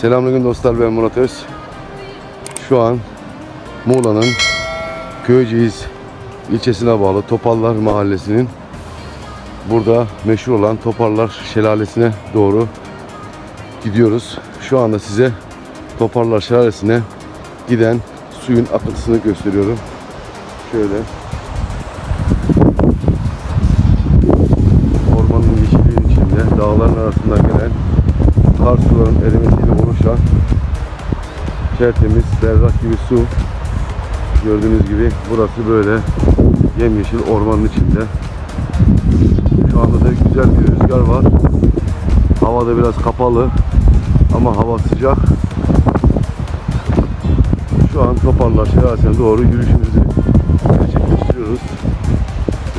Selamünaleyküm dostlar ben Murat Öz. Şu an Muğla'nın Köyceğiz ilçesine bağlı Topallar Mahallesi'nin burada meşhur olan Toparlar Şelalesi'ne doğru gidiyoruz. Şu anda size Toparlar Şelalesi'ne giden suyun akıntısını gösteriyorum. Şöyle. Ormanın yeşilliğin içinde dağların arasından gelen kar suların erimesiyle oluşan tertemiz, berrak gibi su. Gördüğünüz gibi burası böyle yemyeşil ormanın içinde. Şu anda da güzel bir rüzgar var. Hava da biraz kapalı ama hava sıcak. Şu an Toparlar Şelalesi'ne doğru yürüyüşümüzü gerçekleştiriyoruz.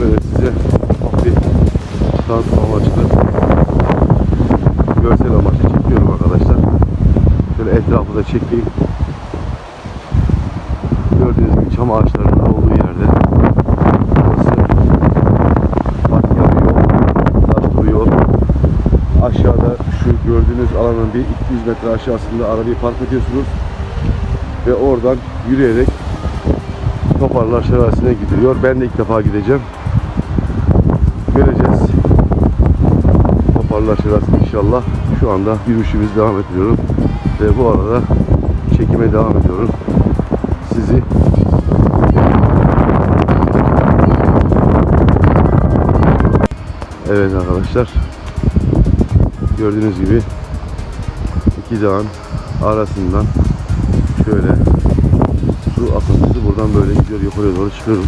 Böyle size bir tanıtım amaçlı görsel amaçlı çekiyorum arkadaşlar. Şöyle etrafı da çekeyim. Gördüğünüz gibi çam ağaçlarının olduğu yerde burası batıya bir yol, taşlı bir yol. Aşağıda şu gördüğünüz alanın bir 200 metre aşağısında arabayı park ediyorsunuz ve oradan yürüyerek Toparlar Şelalesi'ne gidiliyor. Ben de ilk defa gideceğim. Göreceğiz. Toparlar Şelalesi inşallah. Şu anda yürüyüşümüz devam ediyorum. Ve bu arada çekime devam ediyorum. Sizi Evet arkadaşlar. Gördüğünüz gibi iki dağın arasından şöyle su akıntısı buradan böyle gidiyor yukarıya doğru çıkıyoruz.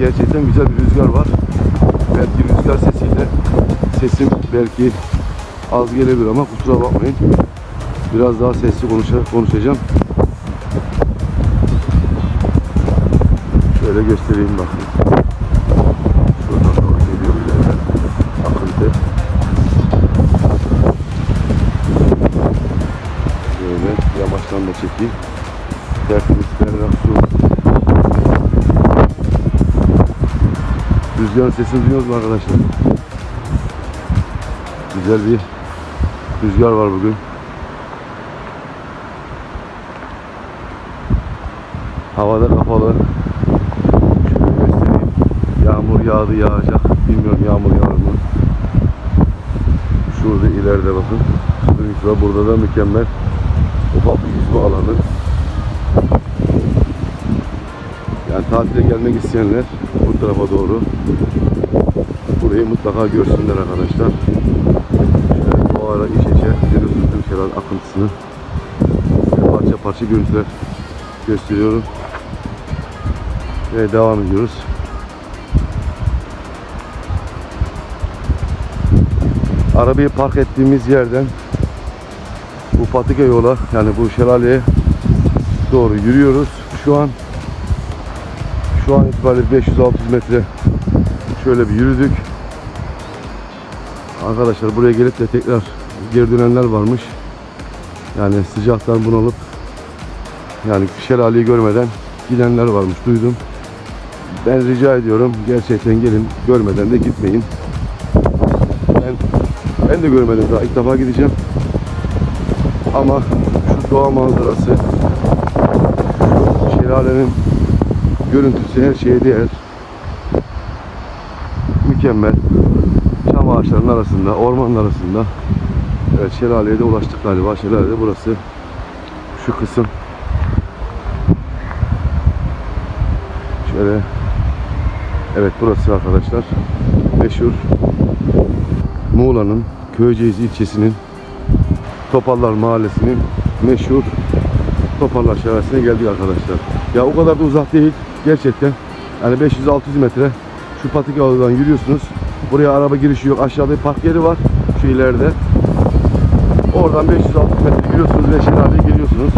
Gerçekten güzel bir rüzgar var. Belki rüzgar sesiyle sesim belki az gelebilir ama kusura bakmayın. Biraz daha sesli konuşa- konuşacağım. Şöyle göstereyim bakın. Şuradan doğru geliyor ileriden. Akıntı. Şöyle yamaçtan da çekeyim. Tertemiz Rüzgarın sesini duyuyoruz mu arkadaşlar? Güzel bir rüzgar var bugün. Havada kapalı. Şöyle göstereyim. Yağmur yağdı yağacak. Bilmiyorum yağmur yağar mı? Şurada ileride bakın. Var. Burada da mükemmel ufak bir yüzme alanı. Yani tatile gelmek isteyenler bu tarafa doğru burayı mutlaka görsünler arkadaşlar. Şöyle doğayla iç içe görüyorsunuz Gülşehir'in akıntısını. Size parça parça görüntüler gösteriyorum. Ve devam ediyoruz. Arabayı park ettiğimiz yerden bu patika yola yani bu şelaleye doğru yürüyoruz. Şu an şu an itibariyle 500-600 metre şöyle bir yürüdük. Arkadaşlar buraya gelip de tekrar geri dönenler varmış. Yani sıcaktan bunalıp yani şelaleyi görmeden gidenler varmış duydum. Ben rica ediyorum gerçekten gelin görmeden de gitmeyin. Ben ben de görmedim daha ilk defa gideceğim. Ama şu doğa manzarası şu şelalenin görüntüsü her şeye değer. Mükemmel. Çam ağaçlarının arasında, ormanın arasında. Evet şelaleye de ulaştık galiba. Şelale de burası. Şu kısım. Şöyle. Evet burası arkadaşlar. Meşhur Muğla'nın Köyceğiz ilçesinin Topallar Mahallesi'nin meşhur Topallar Şelalesi'ne geldik arkadaşlar. Ya o kadar da uzak değil gerçekten. Yani 500-600 metre şu patika yoldan yürüyorsunuz. Buraya araba girişi yok. Aşağıda bir park yeri var. Şu ileride. Oradan 500-600 metre yürüyorsunuz ve şelaleye geliyorsunuz.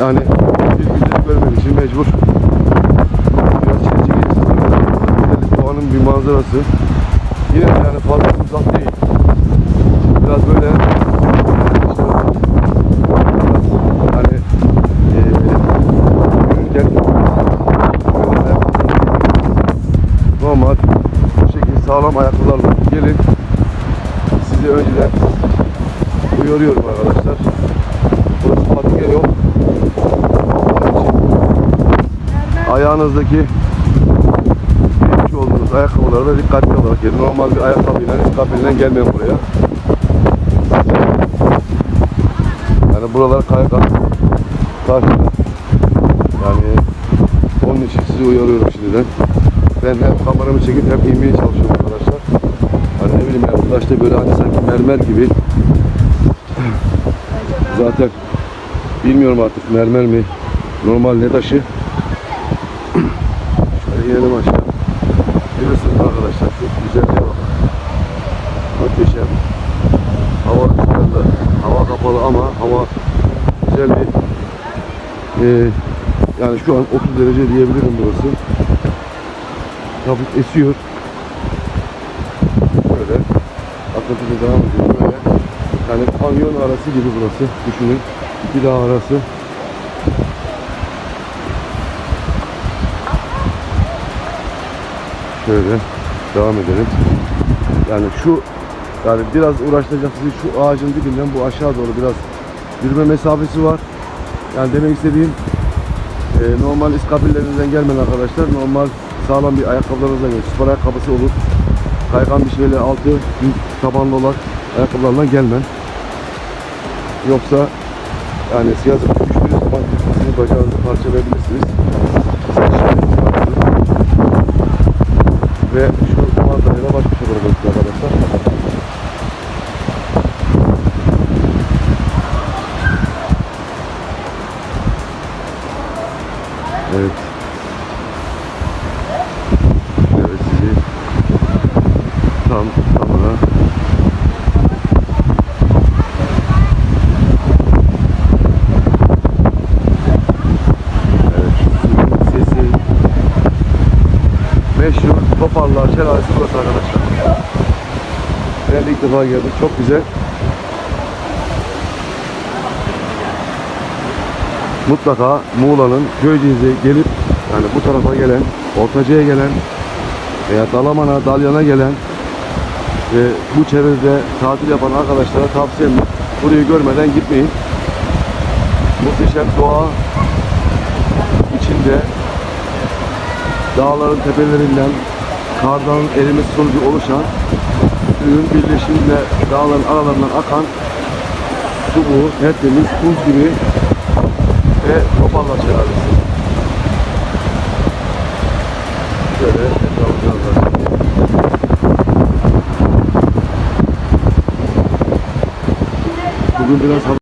Yani bir güzel görmek için mecbur. Biraz çekeceksiniz. Güzellik doğanın bir manzarası. Yine yani fazla uzak değil. Biraz böyle sağlam ayakkabılarla gelin. Sizi önceden uyarıyorum arkadaşlar. Burası patika yok. Ayağınızdaki giymiş olduğunuz ayakkabılara dikkatli olarak gelin. Normal bir ayakkabıyla, iskapelinden gelmeyin buraya. Yani buralar kaygan, taş. Yani onun için sizi uyarıyorum şimdiden. Ben hem kameramı çekip hem inmeye çalışıyorum taşta böyle hani sanki mermer gibi. Zaten bilmiyorum artık mermer mi, normal ne taşı. Şöyle inelim aşağı. Görüyorsunuz arkadaşlar şu güzelliğe bak. Muhteşem. Hava güzel Hava kapalı ama hava güzel bir ee, yani şu an 30 derece diyebilirim burası. Hafif esiyor. Böyle akıntıda devam ediyor böyle. Yani kanyon arası gibi burası. Düşünün. İki dağ arası. Şöyle devam edelim. Yani şu yani biraz uğraştıracak sizi şu ağacın dibinden bu aşağı doğru biraz yürüme mesafesi var. Yani demek istediğim e, normal iskabillerinizden gelmeyin arkadaşlar. Normal sağlam bir ayakkabılarınızdan gelin. Spor ayakkabısı olur. Kaygan bir şeyle altı tabanlı olan ayakkabılarla gelmen. Yoksa yani yazık düştüğünüz zaman sizin bacağınızı parçalayabilirsiniz. Ve Toparlar Şelalesi burası arkadaşlar. Ben ilk defa geldim. Çok güzel. mutlaka Muğla'nın Göyceğiz'e gelip yani bu tarafa gelen, Ortaca'ya gelen veya Dalaman'a, Dalyan'a gelen ve bu çevrede tatil yapan arkadaşlara tavsiyem burayı görmeden gitmeyin. Muhteşem doğa içinde dağların tepelerinden kardan erimesi sonucu oluşan suyun birleşimiyle dağların aralarından akan su bu tertemiz buz gibi ve Topallar Şelalesi. Şöyle etrafı Bugün biraz